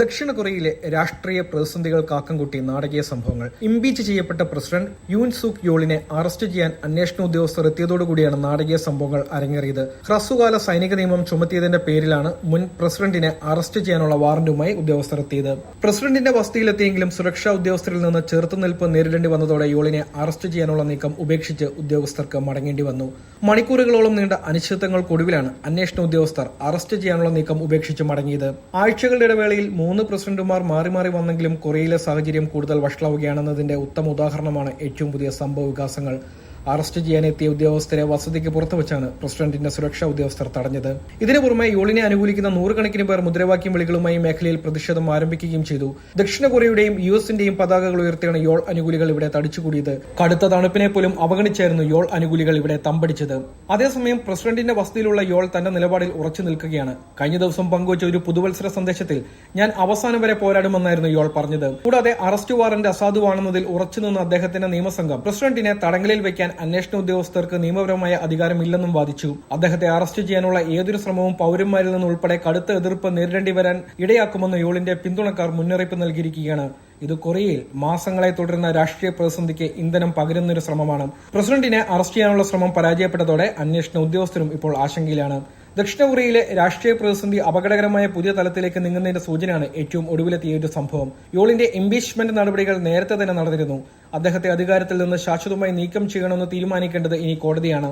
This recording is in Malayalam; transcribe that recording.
ദക്ഷിണ കൊറിയയിലെ രാഷ്ട്രീയ പ്രതിസന്ധികൾ കാക്കംകുട്ടി നാടകീയ സംഭവങ്ങൾ. ഇംപീച്ച് ചെയ്യപ്പെട്ട പ്രസിഡന്റ് യൂൻ സൂക് യോളിനെ അറസ്റ്റ് ചെയ്യാൻ അന്വേഷണ ഉദ്യോഗസ്ഥർ എത്തിയതോടുകൂടിയാണ് നാടകീയ സംഭവങ്ങൾ അരങ്ങേറിയത്. ഹ്രസ്വകാല സൈനിക നിയമം ചുമത്തിയതിന്റെ പേരിലാണ് മുൻ പ്രസിഡന്റിനെ അറസ്റ്റ് ചെയ്യാനുള്ള വാറന്റുമായി ഉദ്യോഗസ്ഥർ എത്തിയത്. പ്രസിഡന്റിന്റെ വസതിയിലെത്തിയെങ്കിലും സുരക്ഷാ ഉദ്യോഗസ്ഥരിൽ നിന്ന് ചെറുത്തുനിൽപ്പ് നേരിടേണ്ടി വന്നതോടെ യോളിനെ അറസ്റ്റ് ചെയ്യാനുള്ള നീക്കം ഉപേക്ഷിച്ച് ഉദ്യോഗസ്ഥർക്ക് മടങ്ങേണ്ടി വന്നു. മണിക്കൂറുകളോളം നീണ്ട അനിശ്ചിതങ്ങൾക്കൊടുവിലാണ് അന്വേഷണ ഉദ്യോഗസ്ഥർ അറസ്റ്റ് ചെയ്യാനുള്ള നീക്കം ഉപേക്ഷിച്ച് മടങ്ങിയത്. ആഴ്ചകളുടെ ഇടവേളയിൽ മൂന്ന് പ്രസിഡന്റുമാർ മാറി മാറി വന്നെങ്കിലും കൊറിയയിലെ സാഹചര്യം കൂടുതൽ വഷളാവുകയാണെന്നതിന്റെ ഉത്തമ ഉദാഹരണമാണ് ഏറ്റവും പുതിയ സംഭവ വികാസങ്ങൾ. അറസ്റ്റ് ചെയ്യാനെത്തിയ ഉദ്യോഗസ്ഥരെ വസതിക്ക് പുറത്തു വെച്ചാണ് പ്രസിഡന്റിന്റെ സുരക്ഷാ ഉദ്യോഗസ്ഥർ തടഞ്ഞത്. ഇതിനു പുറമെ യോളിനെ അനുകൂലിക്കുന്ന നൂറുകണക്കിന് പേർ മുദ്രാവാക്യം വിളികളുമായി മേഖലയിൽ പ്രതിഷേധം ആരംഭിക്കുകയും ചെയ്തു. ദക്ഷിണ കൊറിയയുടെയും യു എസിന്റെയും പതാകകൾ ഉയർത്തിയാണ് യോൾ അനുകൂലികൾ ഇവിടെ തടിച്ചുകൂടിയത്. കടുത്ത തണുപ്പിനെ പോലും അവഗണിച്ചായിരുന്നു യോൾ അനുകൂലികൾ ഇവിടെ തമ്പടിച്ചത്. അതേസമയം പ്രസിഡന്റിന്റെ വസതിയിലുള്ള യോൾ തന്റെ നിലപാടിൽ ഉറച്ചു നിൽക്കുകയാണ്. കഴിഞ്ഞ ദിവസം പങ്കുവച്ച ഒരു പുതുവത്സര സന്ദേശത്തിൽ ഞാൻ അവസാനം വരെ പോരാടുമെന്നായിരുന്നു യോൾ പറഞ്ഞത്. കൂടാതെ അറസ്റ്റ് വാറന്റ് അസാധുവാണെന്നതിൽ ഉറച്ചുനിന്ന അദ്ദേഹത്തിന്റെ നിയമസംഘം പ്രസിഡന്റിനെ തടങ്കലിൽ വയ്ക്കാൻ അന്വേഷണ ഉദ്യോഗസ്ഥർക്ക് നിയമപരമായ അധികാരമില്ലെന്നും വാദിച്ചു. അദ്ദേഹത്തെ അറസ്റ്റ് ചെയ്യാനുള്ള ഏതൊരു ശ്രമവും പൌരന്മാരിൽ നിന്ന് ഉൾപ്പെടെ കടുത്ത എതിർപ്പ് നേരിടേണ്ടി വരാൻ ഇടയാക്കുമെന്ന് യോളിന്റെ പിന്തുണക്കാർ മുന്നറിയിപ്പ് നൽകിയിരിക്കുകയാണ്. ഇത് കൊറിയയിൽ മാസങ്ങളെ തുടരുന്ന രാഷ്ട്രീയ പ്രതിസന്ധിക്ക് ഇന്ധനം പകരുന്നൊരു ശ്രമമാണ്. പ്രസിഡന്റിനെ അറസ്റ്റ് ചെയ്യാനുള്ള ശ്രമം പരാജയപ്പെട്ടതോടെ അന്വേഷണ ഉദ്യോഗസ്ഥരും ഇപ്പോൾ ആശങ്കയിലാണ്. ദക്ഷിണ കൊറിയയിലെ രാഷ്ട്രീയ പ്രതിസന്ധി അപകടകരമായ പുതിയ തലത്തിലേക്ക് നീങ്ങുന്നതിന്റെ സൂചനയാണ് ഏറ്റവും ഒടുവിലെത്തിയ ഒരു സംഭവം. യോളിന്റെ ഇംപീച്ച്മെന്റ് നടപടികൾ നേരത്തെ തന്നെ നടന്നിരുന്നു. അദ്ദേഹത്തെ അധികാരത്തിൽ നിന്ന് ശാശ്വതമായി നീക്കം ചെയ്യണമെന്ന് തീരുമാനിക്കേണ്ടത് ഇനി കോടതിയാണ്.